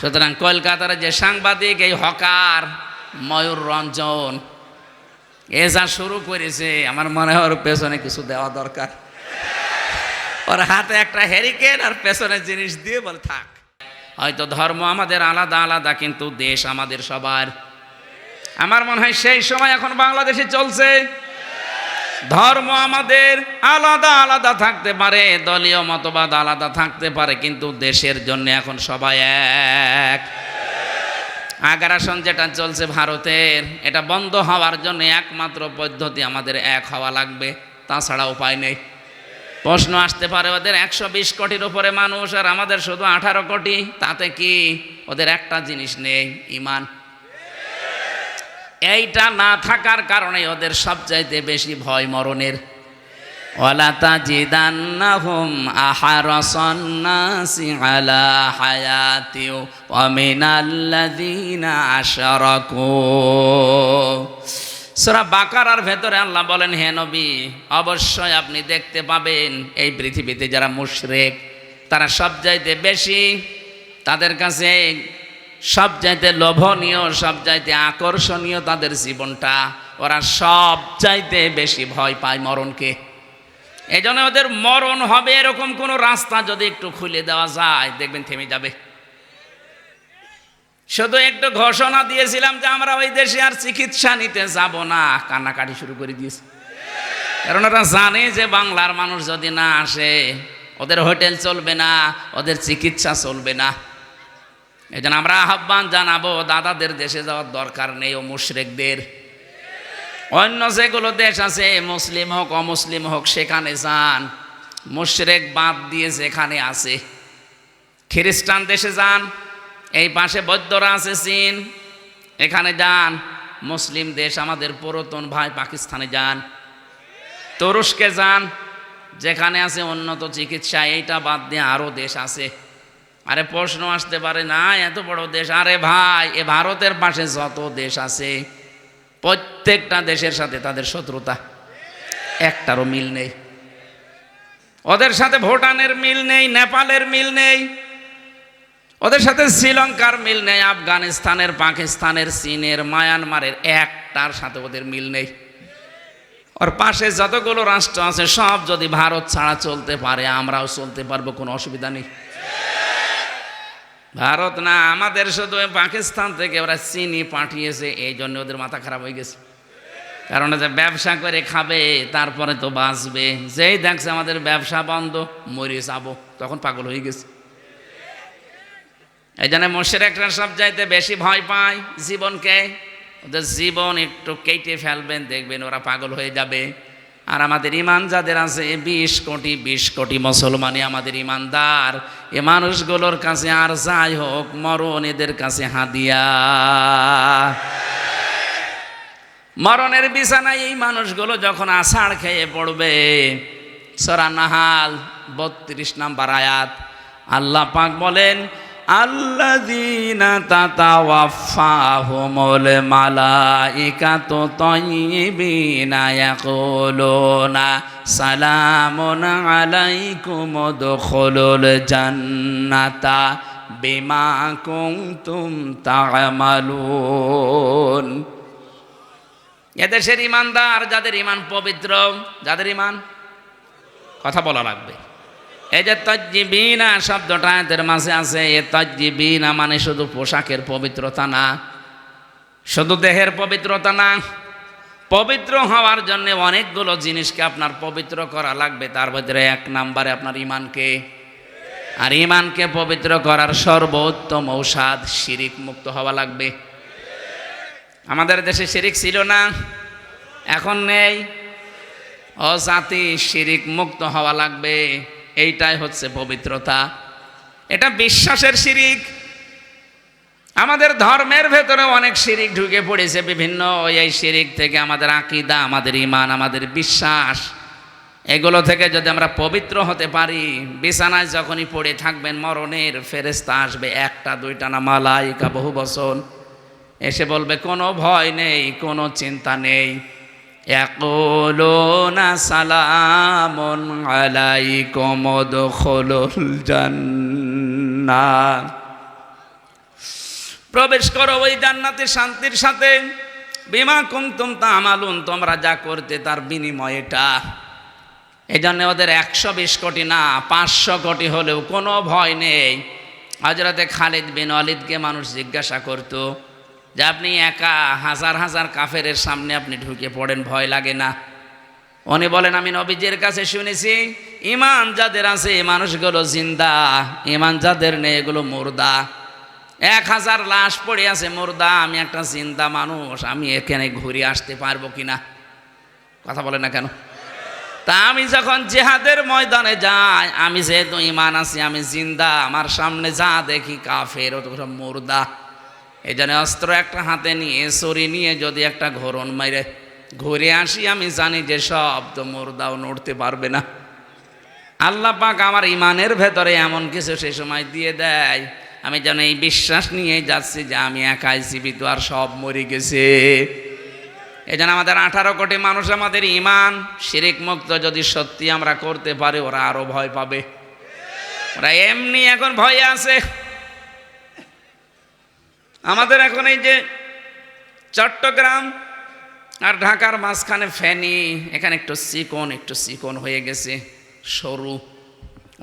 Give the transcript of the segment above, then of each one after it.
সুতরাং কলকাতার যে সাংবাদিক এই হকার ময়ূর রঞ্জন, এ যা শুরু করেছে, আমার মনে হয় ওর পেছনে কিছু দেওয়া দরকার। ওর হাতে একটা হ্যারিকেন আর পেছনে জিনিস দিয়ে বলে, থাক। হয়তো ধর্ম আমাদের আলাদা আলাদা, কিন্তু দেশ আমাদের সবার। আমার মনে হয় সেই সময় এখন বাংলাদেশে চলছে। ধর্ম আমাদের আলাদা আলাদা থাকতে পারে, দলীয় মতবাদ আলাদা থাকতে পারে, কিন্তু দেশের জন্য এখন সবাই এক। আগ্রাসন যেটা চলছে ভারতের, এটা বন্ধ হওয়ার জন্য একমাত্র পদ্ধতি আমাদের এক হওয়া লাগবে, তাছাড়া উপায় নেই। প্রশ্ন আসতে পারে, ওদের একশো বিশ কোটির উপরে মানুষ আর আমাদের শুধু আঠারো কোটি, তাতে কি ওদের একটা জিনিস নেই, ইমান। এইটা না থাকার কারণে ওদের সবচাইতে বেশি ভয় মরণের। ওয়ালাতা জিদান্নাহুম আহারাসান্নাসি আলা হায়াতিও ওয়ামিনাল্লাযীনা আশরাকু। সূরা বাকারার ভেতরে আল্লাহ বলেন, হে নবী, অবশ্যই আপনি দেখতে পাবেন এই পৃথিবীতে যারা মুশরিক, তারা সবচাইতে বেশি তাদের কাছে সব চাইতে লোভনীয়, সব চাইতে আকর্ষণীয় তাদের জীবনটা। ওরা সব চাইতে বেশি ভয় পায় মরণকে। এই জন্য ওদের মরণ হবে এরকম কোনো রাস্তা যদি একটু খুলে দেওয়া যায়, দেখবেন থেমে যাবে। শুধু একটু ঘোষণা দিয়েছিলাম যে আমরা ওই দেশে আর চিকিৎসা নিতে যাব না, কান্নাকাটি শুরু করে দিয়েছি। কারণ ওরা জানে যে বাংলার মানুষ যদি না আসে, ওদের হোটেল চলবে না, ওদের চিকিৎসা চলবে না। এই জন্য আমরা আহ্বান জানাব, দাদাদের দেশে যাওয়ার দরকার নেই ও মুশরেকদের। অন্য যেগুলো দেশ আছে, মুসলিম হোক, অমুসলিম হোক, সেখানে যান। মুশরেক বাদ দিয়ে যেখানে আছে। খ্রিস্টান দেশে যান, এই পাশে বৌদ্ধরা আছে চীন, এখানে যান। মুসলিম দেশ আমাদের পুরাতন ভাই পাকিস্তানে যান। তুরস্কে যান, যেখানে আছে উন্নত চিকিৎসা, এইটা বাদ দিয়ে আরও দেশ আছে। আরে প্রশ্ন আসতে পারে, না, এত বড় দেশ। আরে ভাই, এ ভারতের পাশে যত দেশ আছে, প্রত্যেকটা দেশের সাথে তাদের শত্রুতা। একটারও মিল নেই। ওদের সাথে ভুটানের মিল নেই, নেপালের মিল নেই। ওদের সাথে শ্রীলঙ্কার মিল নেই, আফগানিস্তানের, পাকিস্তানের, চীনের, মায়ানমারের, একটার সাথে ওদের মিল নেই। ওর পাশে যতগুলো রাষ্ট্র আছে, সব যদি ভারত ছাড়া চলতে পারে, আমরাও চলতে পারব, কোনো অসুবিধা নেই। ভারত না, আমাদের শুধু পাকিস্তান থেকে ওরা চিনি পাঠিয়েছে, এই জন্য ওদের মাথা খারাপ হয়ে গেছে। কারণ যে ব্যবসা করে খাবে, তারপরে তো বাঁচবে। যেই দেখছে আমাদের ব্যবসা বন্ধ মরে যাব। তখন পাগল হয়ে গেছে। এই জন্য একটা সব চাইতে বেশি ভয় পায় জীবনকে। ওদের জীবন একটু কেটে ফেলবেন, দেখবেন ওরা পাগল হয়ে যাবে। আর আমাদের ইমান যাদের আছে বিশ কোটি বিশ কোটি মুসলমানই আমাদের ইমানদার। এ মানুষগুলোর কাছে আর যাই হোক, মরণ এদের কাছে হাদিয়া। মরণের বিছানায় এই মানুষগুলো যখন আষাঢ় খেয়ে পড়বে, সরা নাহাল বত্রিশ নাম্বার আয়াত, আল্লাহ পাক বলেন আল্লাযীনা তাতাওয়াফাহুমুল মালাইকাতু তাইয়্যিবিনা ইয়াকুলুনা সালামুন আলাইকুম উদখুলুল জান্নাতা বিমা কুনতুম তা'মালুন। এদেশের ইমানদার যাদের ইমান পবিত্র, যাদের ইমান কথা বলা লাগবে। এই যে তজ্জিবিনা শব্দটা এদের মাঝে আছে, এ তজ্জিবিনা মানে শুধু পোশাকের পবিত্রতা না, শুধু দেহের পবিত্রতা না, পবিত্র হওয়ার জন্য অনেকগুলো জিনিসকে আপনার পবিত্র করা লাগবে। তার ভিতরে এক নাম্বারে আপনার ইমানকে আর ইমানকে পবিত্র করার সর্বোত্তম ঔষধ শিরিক মুক্ত হওয়া লাগবে। আমাদের দেশে শিরিক ছিল না, এখন নেই। অজাতি শিরিক মুক্ত হওয়া লাগবে। এইটাই হচ্ছে পবিত্রতা। এটা বিশ্বাসের শিরিক। আমাদের ধর্মের ভেতরে অনেক শিরিক ঢুকে পড়েছে বিভিন্ন ওই এই শিরিক থেকে আমাদের আকিদা, আমাদের ইমান আমাদের বিশ্বাস। এগুলো থেকে যদি আমরা পবিত্র হতে পারি, বিছানায় যখনই পড়ে থাকবেন, মরণের ফেরেস্তা আসবে, একটা, দুইটা না, মালাইকা বহু বছর এসে বলবে, কোনো ভয় নেই, কোনো চিন্তা নেই। يقولون سلام عليكم ادخلوا الجنة প্রবেশ করো ওই জান্নাতে শান্তির সাথে বিমা কুমতুম তা আমালুন তোমরা যা করতে তার বিনিময়টা এই জন্য ওদের একশো বিশ কোটি না পাঁচশো কোটি হলেও কোনো ভয় নেই হজরতে খালিদ বিন অলিদকে মানুষ জিজ্ঞাসা করত যে আপনি একা হাজার হাজার কাফেরের সামনে আপনি ঢুকে পড়েন, ভয় লাগে না। উনি বলেন, আমি নবীজির কাছে শুনেছি, ইমান যাদের আছে মানুষগুলো জিন্দা, ইমান যাদের নেই, এগুলো মুর্দা। এক হাজার লাশ পড়ে আছে, মুর্দা, আমি একটা জিন্দা মানুষ, আমি এখানে ঘুরে আসতে পারব কিনা? কথা বলে না কেন? তা আমি যখন জেহাদের ময়দানে যাই, আমি যেহেতু ইমান আছি, আমি জিন্দা, আমার সামনে যা দেখি কাফের ও তো সব মুর্দা। এই জন্য অস্ত্র একটা হাতে নিয়ে সরি নিয়ে যদি একটা ঘোরণ মাইরে, ঘুরে আসি, আমি জানি যে সব তো মুর্দাও নড়তে পারবে না। আল্লাহ পাক আমার ইমানের ভেতরে এমন কিছু সে সময় দিয়ে দেয়। আমি যেন এই বিশ্বাস নিয়ে যাচ্ছি যে আমি একাই জীবিত আর সব মরে গেছে। এই জন্য আমাদের আঠারো কোটি মানুষ আমাদের ইমান শিরিক মুক্ত যদি সত্যি আমরা করতে পারি, ওরা আরও ভয় পাবে। ওরা এমনি এখন ভয় আছে। আমাদের এখন এই যে চট্টগ্রাম আর ঢাকার মাঝখানে ফেনি, এখানে একটু চিকন একটু চিকন হয়ে গেছে, সরু।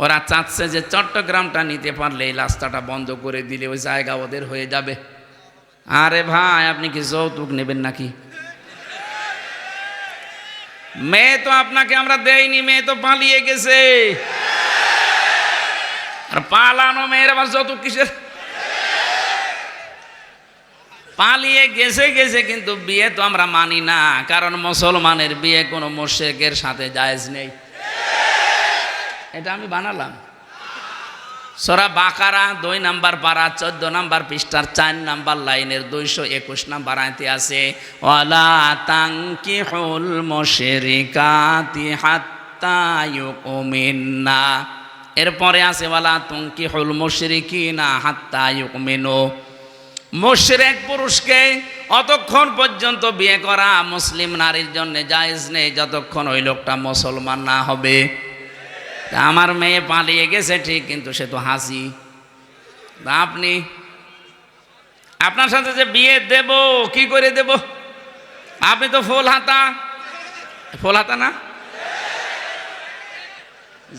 ওরা চাচ্ছে যে চট্টগ্রামটা নিতে পারলে এই রাস্তাটা বন্ধ করে দিলে ওই জায়গা ওদের হয়ে যাবে। আরে ভাই, আপনি কি যৌতুক নেবেন নাকি? মেয়ে তো আপনাকে আমরা দেইনি, মেয়ে তো পালিয়ে গেছে। আর পালানো মেয়ের আবার যৌতুক কিসের? পালিয়ে গেছে গেছে, কিন্তু বিয়ে তো আমরা মানি না, কারণ মুসলমানের বিয়ে কোনো মোশেকের সাথে জায়েজ নেই। এটা আমি বানালাম। সরা বাকারা দুই নাম্বার পারা, চোদ্দ নাম্বার পৃষ্ঠার চার নাম্বার লাইনের দুইশো একুশ নাম্বার আয়তে আছে, ওয়ালা তাঙ্কি হুল মোশেরিকাতি হাত্তা ইউকুমিন্না এরপরে আছে, ওয়ালা তুঙ্কি হুল মোশরিকিনা হাত্তা ইউকুমিনু মুশরেক পুরুষকে অতক্ষণ পর্যন্ত বিয়ে করা মুসলিম নারীর জন্য জায়েজ নেই, যতক্ষণ ওই লোকটা মুসলমান না হবে। আমার মেয়ে পালিয়ে গেছে ঠিক, কিন্তু সে তো হাসি। আপনি, আপনার সাথে যে বিয়ে দেব, কি করে দেব? আপনি তো ফুল হাতা। ফুল হাতা না?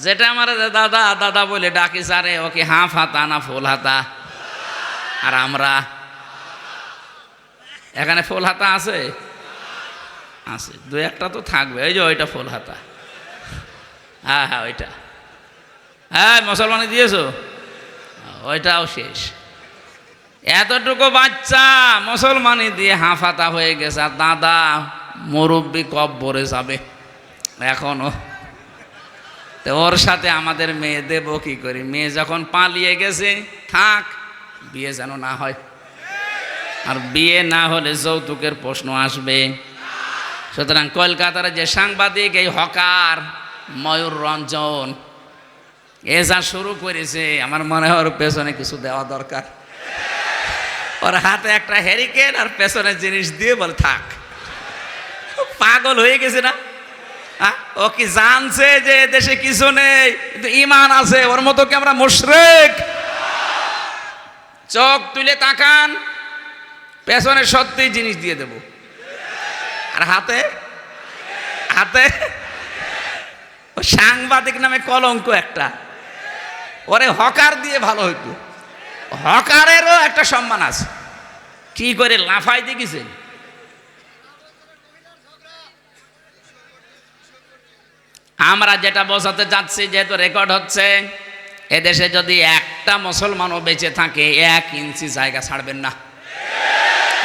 যেটা আমার দাদা দাদা বলে ডাকি সারে ওকে হাফ হাতা না ফুল হাতা? আর আমরা এখানে ফুল হাতা আছে? আছে। দু একটা তো থাকবে। ওই যে ওইটা ফুল হাতা। হ্যাঁ হ্যাঁ ওইটা। হ্যাঁ মুসলমানে দিয়েছ? ওইটাও শেষ। এতটুকু বাচ্চা মুসলমানি দিয়ে হাফাতা হয়ে গেছে, আর দাদা মুরব্বী ভরে যাবে এখনও। তো ওর সাথে আমাদের মেয়ে দেবো কি করি? মেয়ে যখন পালিয়ে গেছে, থাক, বিয়ে যেন না হয়। আর বিয়ে না হলে যৌতুকের প্রশ্ন আসবে। সুতরাং কলকাতার যে সাংবাদিক, এই হকার ময়ূর রঞ্জন, এ যা শুরু করেছে, আমার মনে হয় পেছনে কিছু দেওয়া দরকার। ওর হাতে একটা হ্যারিকেন আর পেছনে জিনিস দিয়ে বল, থাক, পাগল হয়ে গেছে না? ও কি জানছে যে দেশে কিছু নেই, কিন্তু ইমান আছে, ওর মতো কি আমরা মুশরেক? চোখ তুলে তাকান। পেছনে সত্যি জিনিস দিয়ে দেব। আর হাতে? হাতে? সাংবাদিক নামে কলঙ্ক একটা। ওরে হকার দিয়ে ভালো হইতো। হকারেরও একটা সম্মান আছে। কি করে লাফাই দেখিছেন আমরা যেটা বোঝাতে চাচ্ছি, যেহেতু রেকর্ড হচ্ছে, এদেশে যদি একটা মুসলমানও বেঁচে থাকে, এক ইঞ্চি জায়গা ছাড়বেন না।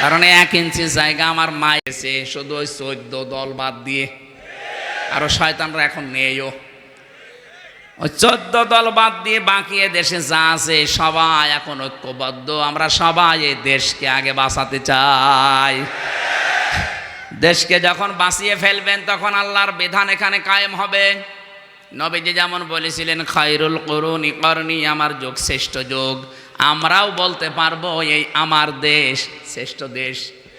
কারণ এক ইঞ্চি জায়গা আমার মা এসে শুধু ওই চোদ্দ দল বাদ দিয়ে। আরও শয়তানরা এখন নেইও। ওই চোদ্দ দল বাদ দিয়ে বাকি দেশে যা আছে সবাই এখন ঐক্যবদ্ধ। আমরা সবাই এই দেশকে আগে বাঁচাতে চাই। দেশকে যখন বাঁচিয়ে ফেলবেন তখন আল্লাহর বিধান এখানে কায়েম হবে। নবীজি যেমন বলেছিলেন, খায়রুল করুন করণী আমার যোগ শ্রেষ্ঠ যুগ। আমরাও বলতে পারব এই আমার দেশ শ্রেষ্ঠ দেশ।